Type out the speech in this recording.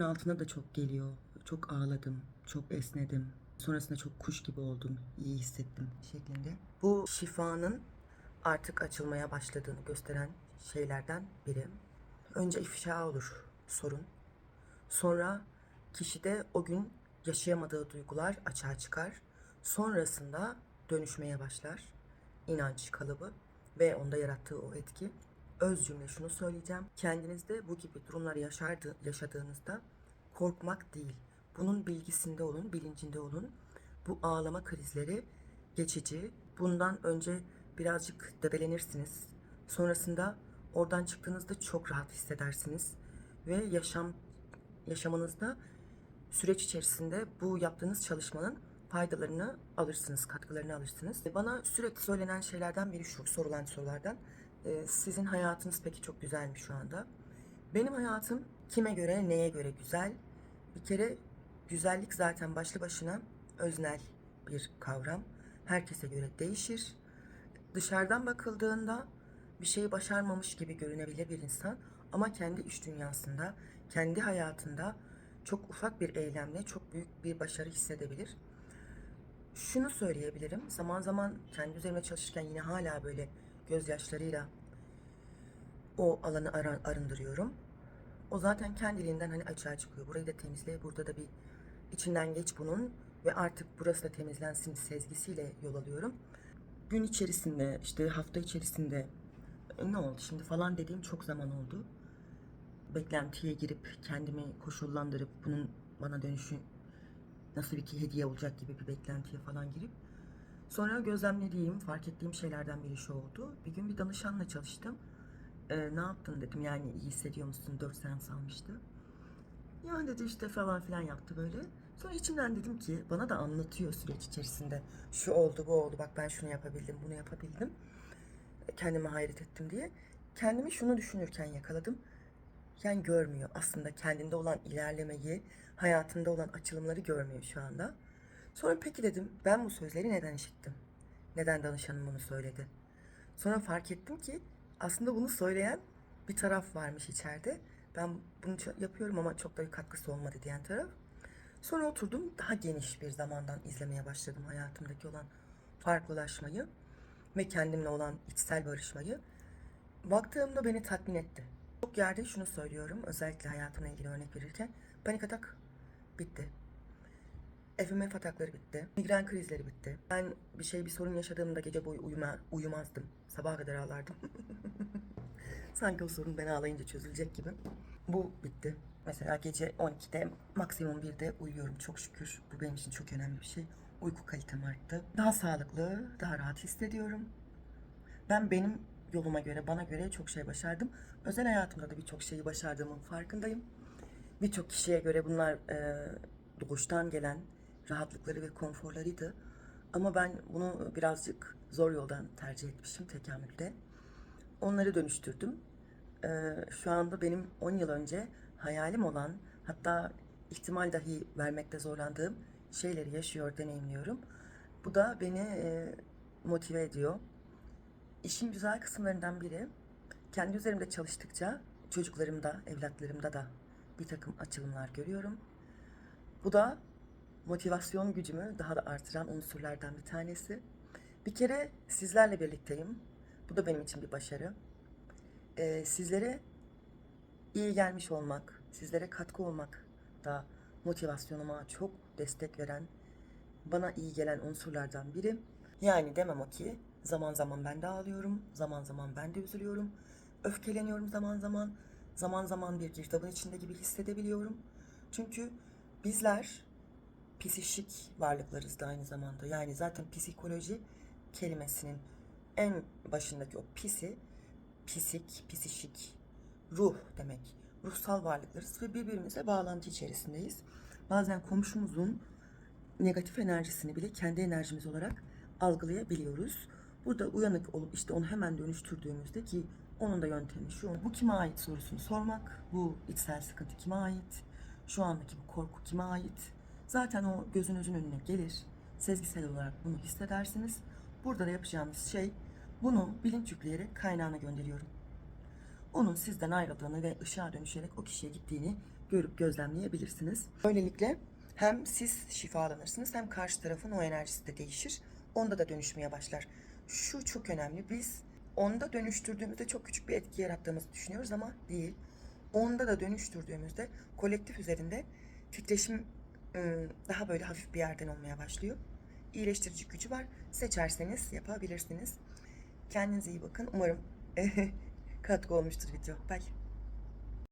Altına da çok geliyor. Çok ağladım, çok esnedim. Sonrasında çok kuş gibi oldum, iyi hissettim şeklinde. Bu şifanın artık açılmaya başladığını gösteren şeylerden biri. Önce ifşa olur sorun. Sonra kişide o gün yaşayamadığı duygular açığa çıkar. Sonrasında dönüşmeye başlar. İnanç kalıbı ve onda yarattığı o etki. Öz cümle şunu söyleyeceğim. Kendinizde bu gibi durumlar yaşardı, yaşadığınızda korkmak değil. Bunun bilgisinde olun, bilincinde olun. Bu ağlama krizleri geçici. Bundan önce birazcık debelenirsiniz. Sonrasında oradan çıktığınızda çok rahat hissedersiniz ve yaşam yaşamınızda süreç içerisinde bu yaptığınız çalışmanın faydalarını alırsınız, katkılarını alırsınız. Bana sürekli söylenen şeylerden biri şu, sorulan sorulardan. Ee, sizin hayatınız peki çok güzel mi şu anda? Benim hayatım kime göre, neye göre güzel? Bir kere güzellik zaten başlı başına öznel bir kavram. Herkese göre değişir. Dışarıdan bakıldığında bir şeyi başarmamış gibi görünebilir bir insan ama kendi iç dünyasında, kendi hayatında çok ufak bir eylemle çok büyük bir başarı hissedebilir. Şunu söyleyebilirim. Zaman zaman kendi üzerime çalışırken yine hala böyle gözyaşlarıyla o alanı arındırıyorum. O zaten kendiliğinden hani açığa çıkıyor. Burayı da temizle, burada da bir içinden geç bunun ve artık burası da temizlensin sezgisiyle yol alıyorum. Gün içerisinde, işte hafta içerisinde "E, ne oldu şimdi falan dediğim çok zaman oldu. Beklentiye girip kendimi koşullandırıp bunun bana dönüşü nasıl bir ki hediye olacak gibi bir beklentiye falan girip sonra gözlemlediğim, fark ettiğim şeylerden biri şu oldu. Bir gün bir danışanla çalıştım. Ee, ne yaptın dedim yani iyi hissediyor musun? 4 seans almıştı. Ya dedi işte falan filan yaptı böyle. Sonra içimden dedim ki bana da anlatıyor süreç içerisinde. Şu oldu bu oldu bak ben şunu yapabildim bunu yapabildim. Kendime hayret ettim diye. Kendimi şunu düşünürken yakaladım. Yani görmüyor aslında kendinde olan ilerlemeyi, hayatında olan açılımları görmüyor şu anda. Sonra peki dedim ben bu sözleri neden işittim? Neden danışanım bunu söyledi? Sonra fark ettim ki aslında bunu söyleyen bir taraf varmış içeride. Ben bunu yapıyorum ama çok da bir katkısı olmadı diyen taraf. Sonra oturdum daha geniş bir zamandan izlemeye başladım hayatımdaki olan farklılaşmayı ve kendimle olan içsel barışmayı. Baktığımda beni tatmin etti. Çok yerde şunu söylüyorum özellikle hayatımla ilgili örnek verirken panik atak bitti. FMF atakları bitti. Migren krizleri bitti. Ben bir şey bir sorun yaşadığımda gece boyu uyuma, uyumazdım. Sabaha kadar ağlardım. Sanki o sorun ben ağlayınca çözülecek gibi. Bu bitti. Mesela gece 12'de maksimum 1'de uyuyorum çok şükür. Bu benim için çok önemli bir şey. Uyku kalitem arttı. Daha sağlıklı, daha rahat hissediyorum. Ben benim yoluma göre, bana göre çok şey başardım. Özel hayatımda da birçok şeyi başardığımın farkındayım. Birçok kişiye göre bunlar e, doğuştan gelen rahatlıkları ve konforlarıydı. Ama ben bunu birazcık zor yoldan tercih etmişim tekamülde. Onları dönüştürdüm. Ee, şu anda benim 10 yıl önce hayalim olan hatta ihtimal dahi vermekte zorlandığım şeyleri yaşıyor, deneyimliyorum. Bu da beni e, motive ediyor. İşin güzel kısımlarından biri kendi üzerimde çalıştıkça çocuklarımda, evlatlarımda da bir takım açılımlar görüyorum. Bu da motivasyon gücümü daha da artıran unsurlardan bir tanesi. Bir kere sizlerle birlikteyim. Bu da benim için bir başarı. Ee, sizlere iyi gelmiş olmak, sizlere katkı olmak da motivasyonuma çok destek veren, bana iyi gelen unsurlardan biri. Yani demem o ki zaman zaman ben de ağlıyorum, zaman zaman ben de üzülüyorum, öfkeleniyorum zaman zaman, zaman zaman bir girdabın içinde gibi hissedebiliyorum. Çünkü bizler psişik varlıklarız da aynı zamanda. Yani zaten psikoloji kelimesinin en başındaki o pisi, psik, psişik, ruh demek. Ruhsal varlıklarız ve birbirimize bağlantı içerisindeyiz. Bazen komşumuzun negatif enerjisini bile kendi enerjimiz olarak algılayabiliyoruz. Burada uyanık olup işte onu hemen dönüştürdüğümüzde ki onun da yöntemi şu. Bu kime ait sorusunu sormak. Bu içsel sıkıntı kime ait? Şu andaki bu korku kime ait? Zaten o gözünüzün önüne gelir. Sezgisel olarak bunu hissedersiniz. Burada da yapacağımız şey bunu bilinç yükleyerek kaynağına gönderiyorum. Onun sizden ayrıldığını ve ışığa dönüşerek o kişiye gittiğini görüp gözlemleyebilirsiniz. Böylelikle hem siz şifalanırsınız hem karşı tarafın o enerjisi de değişir. Onda da dönüşmeye başlar. Şu çok önemli. Biz onda dönüştürdüğümüzde çok küçük bir etki yarattığımızı düşünüyoruz ama değil. Onda da dönüştürdüğümüzde kolektif üzerinde titreşim daha böyle hafif bir yerden olmaya başlıyor. İyileştirici gücü var. Seçerseniz yapabilirsiniz. Kendinize iyi bakın. Umarım katkı olmuştur video. Bye.